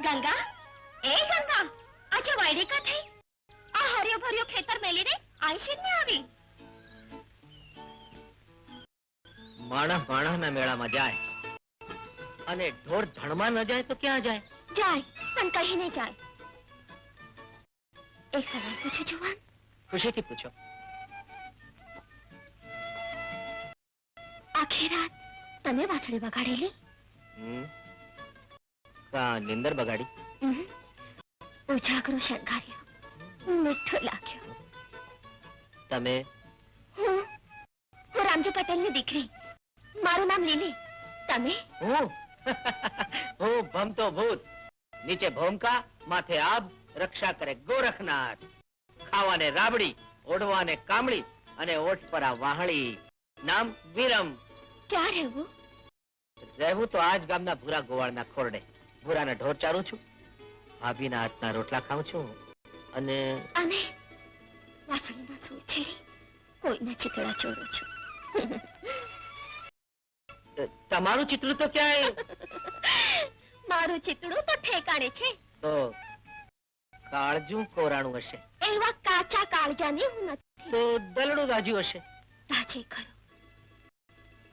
ગંગા એ ગંગા આજે વાયડી કા થઈ આ હરિયો ભર્યો ખેતર મેલીને આઈશી ને આવી માણસ માણસના મેળામાં જાય અને ઢોર ધણમાં ન જાય તો ક્યાં જાય જાય પણ કહીને જાય એક સવાલ પૂછો જુવાન ખુશીથી પૂછો। આખી રાત તમે વાસળી વગાડેલી હમ. નિંદર બગાડી. ઉજાગરો શણગાર્યો. મીઠો લાગ્યો. તમે? હું? હું રામજી પટેલની દીકરી. મારું નામ લીલી. તમે? હું? હું ભમતો ભૂત. નીચે ભોમકા માથે આબ રક્ષા કરે ગોરખનાથ. ખાવાને રાબડી ઓઢવાને કામળી અને ઓઠ પર આ વાહળી. નામ વિરમ. ક્યાં રહેવું? રહેવું તો આજ ગામના ભૂરા ગોવાળના ખોરડે. ભૂરાના ઢોર ચારું છું. ભાભીના હાથના રોટલા ખાઉં છું અને અને વાસળીના સૂર છેડી કોઈના ચિતળા ચોરો છું. તમારું ચિતળું તો ક્યાંય? મારું ચિતળું તો ઠેકાણે છે. તો કાળજું કોરાણું હશે. એવા કાચા કાળજાની હું નથી. તો દલડું ગાજ્યું હશે. તાજે ખરો.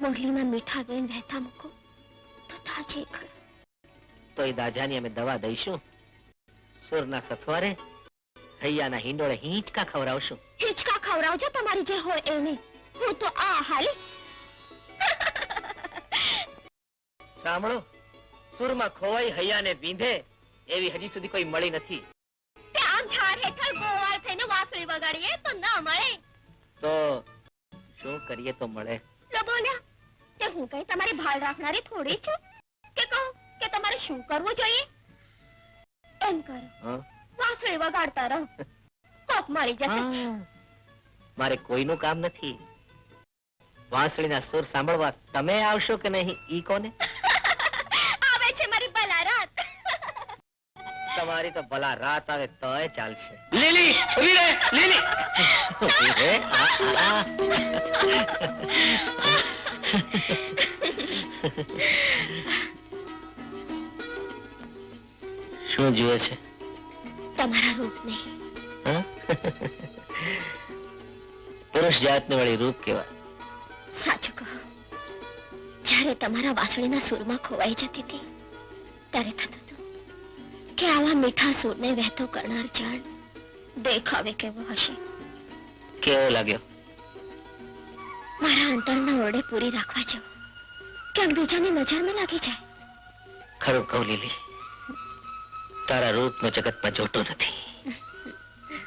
મુરલીના મીઠા વેણ વહેતા મૂકો તો તાજે ખરો. તો એ દાજાની અમે દવા દઈશું. સુરના સથવારે હૈયાના હિંડોળે હિંચકા ખવડાવશું. હિંચકા ખવડાવજો તમારી જે હોય એને. હું તો આ હાલી સાંભળો સુરમાં ખોવાઈ હૈયાને વિંધે એવી હજી સુધી કોઈ મળી નથી. તે આમ ઝાડ હેઠળ ગોવાળ થઈને વાંસળી વગાડીએ તો ના મળે. તો શું કરીએ તો મળે? લો બોલ્યા. કે હું કઈ તમારી ભાળ રાખનારી થોડી છું? તમારે શું કરવું જોઈએ? એમ કરો. હં? વાંસળી વગાડતા રહો. કોપ મળી જશે. મારે કોઈનું કામ નથી. વાંસળીના સુર સાંભળવા તમે આવશો કે નહીં? ઈ કોને? આવે છે મારી ભલા રાત. તમારી તો ભલા રાત આવે તોય ચાલશે. લીલી ઊભી રહે લીલી. ઊભી રહે? આ, શું જુએ છે? તમારા રૂપને? પુરુષ જાતને વળી રૂપ કેવા સાચું કહો. જ્યારે તમારા વાસણીના સૂરમાં ખોવાઈ જતી હતી ત્યારે થતું હતું કે આવા મીઠા સૂરને વહેતો કરનાર જળ દેખાવે કેવો હશે. કેવો લાગ્યો? મારા અંતરના ઓરડે પૂરી રાખવા જેવો. ક્યાંક બીજાની નજર ન લાગી જાય. ખરું કહું લીલી. તારા રૂપનો જગતમાં જોતો નથી.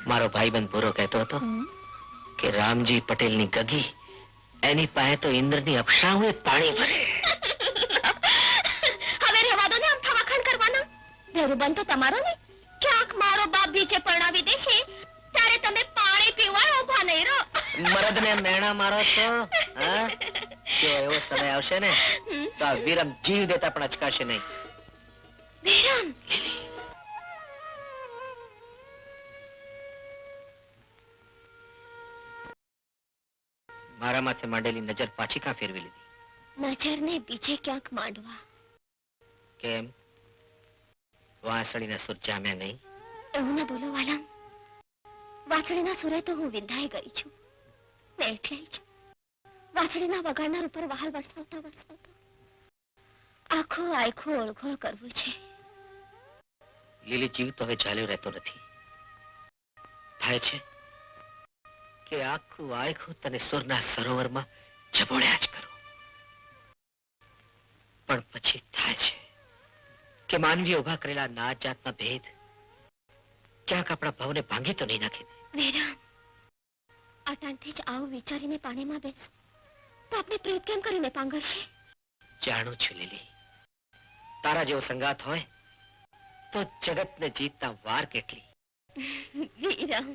મારો ભાઈબંધ પૂરો કહેતો હતો કે રામજી પટેલની ગગી એની પાસે તો ઇન્દ્રની અપશાઓએ પાણી ભરે. હવે રહેવા દો ને આમ થવાખણ કરવાના. ધરુબન તો તમારો ને. ક્યાંક મારો બાપ બીજે પરણાવી દેશે ત્યારે તમે પાણી પીવા ઊભા નહીં રહો. મરદને મેણા મારો છો હા? જો એવો સમય આવશે ને? તો આ વિરમ જીવ દેતા પણ અચકાશે નહીં. વિરમ? મારા માથે માંડેલી નજર પાછી કાં ફેરવી લીધી? નજરને બીજે ક્યાંક માંડવા. કેમ? વાંસળીના સુર જામ્યા નહીં? એવું ના બોલો વાલમ. વાસળીના સુરે તો હું વિંધાઈ ગઈ છું. ને એટલે જ વાસળીના વગાડનાર ઉપર વહાલ વરસાવતા વરસાવતા આખો આખો ઓળઘોળ કરવું છે. લીલી જીવ તો હવે ચાલ્યો રહેતો નથી. થાય છે? કે આખું આખું તને સુરના સરોવરમાં જબોળ્યા જ કરો. પણ પછી થાય છે કે માનવી ઊભા કરેલા નાત જાતના ભેદ ક્યાંક આપણા ભાવને ભાંગી તો નહીં નાખે. અટાણથી જ આવું વિચારીને પાણીમાં બેસ. તો આપણે પ્રેત કેમ કરીને પાંગળશે? જાણું છું લીલી. તારા જેવો સંગાત હોય તો જગતને જીતતા વાર કેટલી. વિરામ